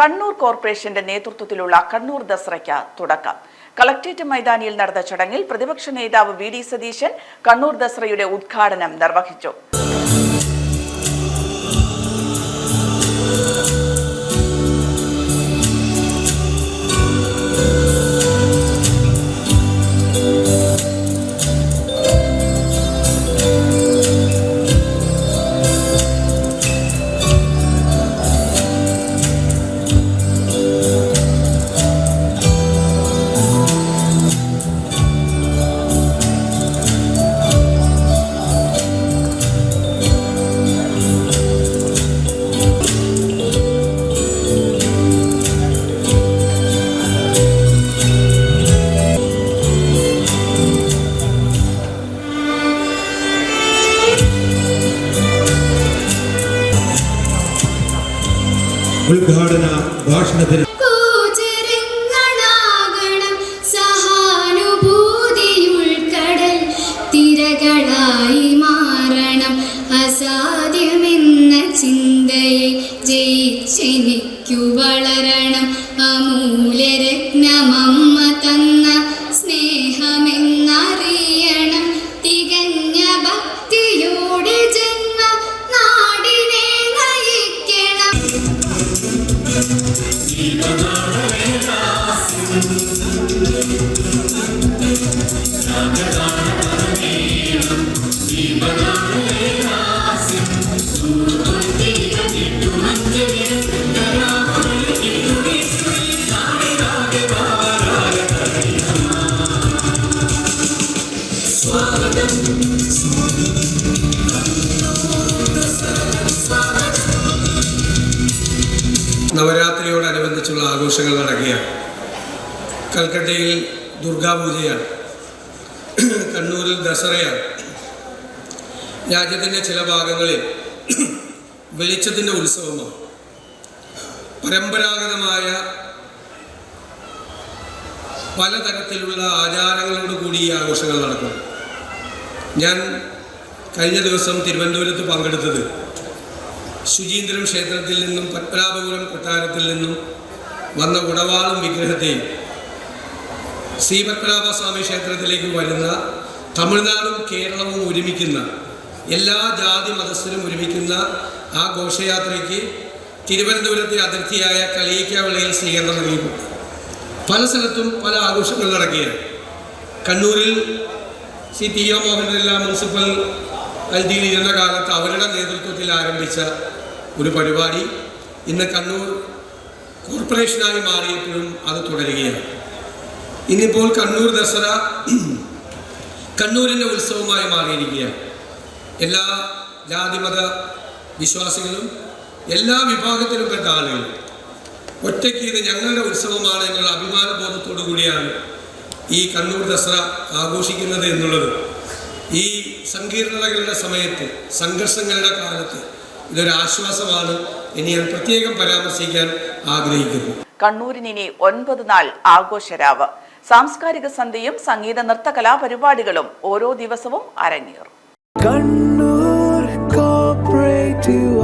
കണ്ണൂർ കോർപ്പറേഷന്റെ നേതൃത്വത്തിലുള്ള കണ്ണൂർ ദസറയ്ക്ക് തുടക്കം. കളക്ട്രേറ്റ് മൈതാനിയിൽ നടന്ന ചടങ്ങിൽ പ്രതിപക്ഷ നേതാവ് വി ഡി സതീശൻ കണ്ണൂർ ദസറയുടെ ഉദ്ഘാടനം നിർവഹിച്ചു. ഉദ്ഘാടന ഭാഷണത്തിന് തിരകളായി മാറണം അസാധ്യമെന്ന ചിന്തയെ ജയിച്ചെനിക്കു വളരണം. അമൂല്യരത്നമമ്മ സ്വാഗതം സ്വാഗതം നവരാത്രിയോടനുബന്ധിച്ചുള്ള ആഘോഷങ്ങൾ നടക്കുകയാണ്. കൽക്കട്ടയിൽ ദുർഗാപൂജയാണ്. കണ്ണൂരിൽ ദസറയാണ്. രാജ്യത്തിന്റെ ചില ഭാഗങ്ങളിൽ വെളിച്ചത്തിന്റെ ഉത്സവമാണ്. പരമ്പരാഗതമായ പലതരത്തിലുള്ള ആചാരങ്ങളോട് കൂടി ഈ ആഘോഷങ്ങൾ നടക്കുന്നു ഞാൻ കഴിഞ്ഞ ദിവസം തിരുവനന്തപുരത്ത് പങ്കെടുത്തത് ശുചീന്ദ്രം ക്ഷേത്രത്തിൽ നിന്നും പത്മനാഭപുരം കൊട്ടാരത്തിൽ നിന്നും വന്ന ഉടവാളും വിഗ്രഹത്തെയും ശ്രീ പത്മനാഭസ്വാമി ക്ഷേത്രത്തിലേക്ക് വരുന്ന തമിഴ്നാടും കേരളവും ഒരുമിക്കുന്ന എല്ലാ ജാതി മതസ്ഥരും ഒരുമിക്കുന്ന ആ ഘോഷയാത്രയ്ക്ക് തിരുവനന്തപുരത്തെ അതിർത്തിയായ കളിയിക്കാവിളയിൽ സ്വീകരണം നൽകിയിട്ടുണ്ട്. പല സ്ഥലത്തും പല ആഘോഷങ്ങൾ നടക്കുകയാണ്. കണ്ണൂരിൽ Shri T O Mohanlal municipal അതിഥിയിൽ ഇരുന്ന കാലത്ത് അവരുടെ ആരംഭിച്ച ഒരു പരിപാടി ഇന്ന് കണ്ണൂർ കോർപ്പറേഷനായി മാറിയപ്പോഴും അത് തുടരുകയാണ്. ഇന്നിപ്പോൾ കണ്ണൂർ ദസറ കണ്ണൂരിന്റെ ഉത്സവമായി മാറിയിരിക്കുകയാണ്. എല്ലാ ജാതിമത വിശ്വാസികളും എല്ലാ വിഭാഗത്തിലും പെട്ട ആളുകളും ഒറ്റയ്ക്ക് ഇത് ഞങ്ങളുടെ ഉത്സവമാണ് എന്നുള്ള അഭിമാനബോധത്തോടു കൂടിയാണ് ഈ കണ്ണൂർ ദസറ ആഘോഷിക്കുന്നത് എന്നുള്ളത്. ഈ സങ്കീർണതകളുടെ സമയത്ത് സംഘർഷങ്ങളുടെ കാലത്ത് ഇതൊരാശ്വാസമാണ് ഇനി ഞാൻ പ്രത്യേകം പരാമർശിക്കാൻ ആഗ്രഹിക്കുന്നു. കണ്ണൂരിന് ഇനി ഒൻപത് നാൾ ആഘോഷരാവ്. സാംസ്കാരിക സന്ധ്യയും സംഗീത നൃത്ത കലാപരിപാടികളും ഓരോ ദിവസവും അരങ്ങേറും. കണ്ണൂർ കോപ്പറേറ്റീവ്